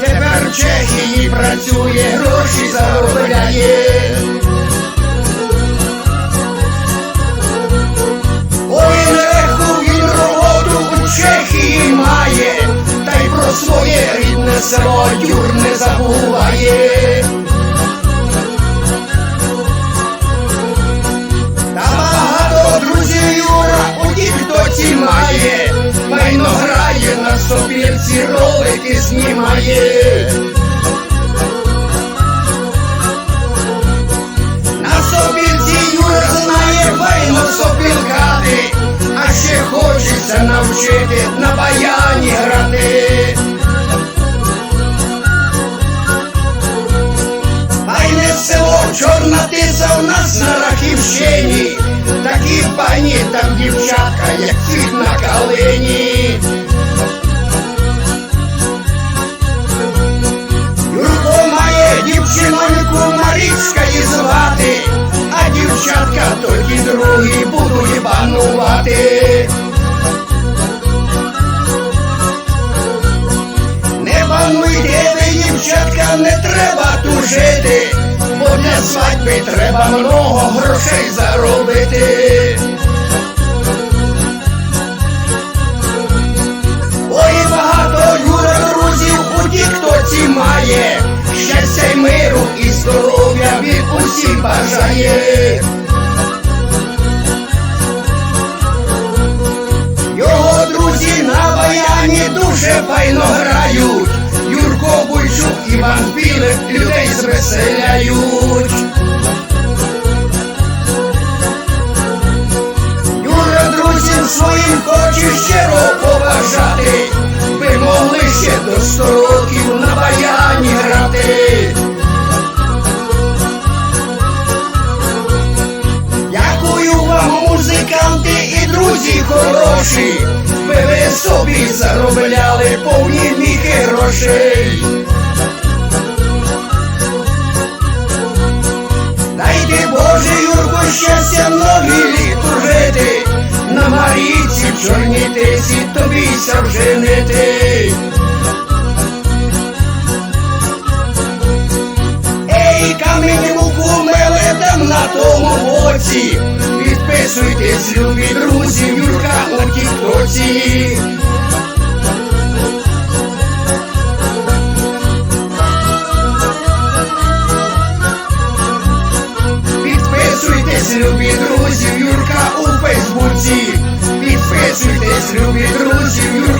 тепер в Чехії працює, гроші заробляє. Ой, легку він роботу у Чехії має, та й про своє рідне село дюр не забуває. На сопілці Юра знає файно сопілкати, а ще хочеться навчити на баяні грати. Файне село, чорна тиса нас на Рахівщині, такі пані там дівчатка, як цвіт на калині. І звати, а дівчатка тоді другі будуть панувати. Не пануйте ви, дівчатка, не треба тужити, бо для свадьби треба много грошей заробити. Ой, багато Юра друзів у тіктоці має, щастя й миру і усі бажає. Його друзі на баяні дуже файно грають. Юрко Буйчук, Іван Білик людей звеселяють. Друзі хороші. Ви, ви собі заробляли повні міхи грошей. Дайте Боже, Юрко, щастя многі літ жити. На Марійці в чорній тисі тобіся вженити. Ей, камінь муку меледем на тому боці. Підписуйтесь, любі друзі, Юрка у тіктоці. Підписуйтесь, любі друзі, Юрка у Фейсбуці. Підписуйтесь, любі друзі, Юрка.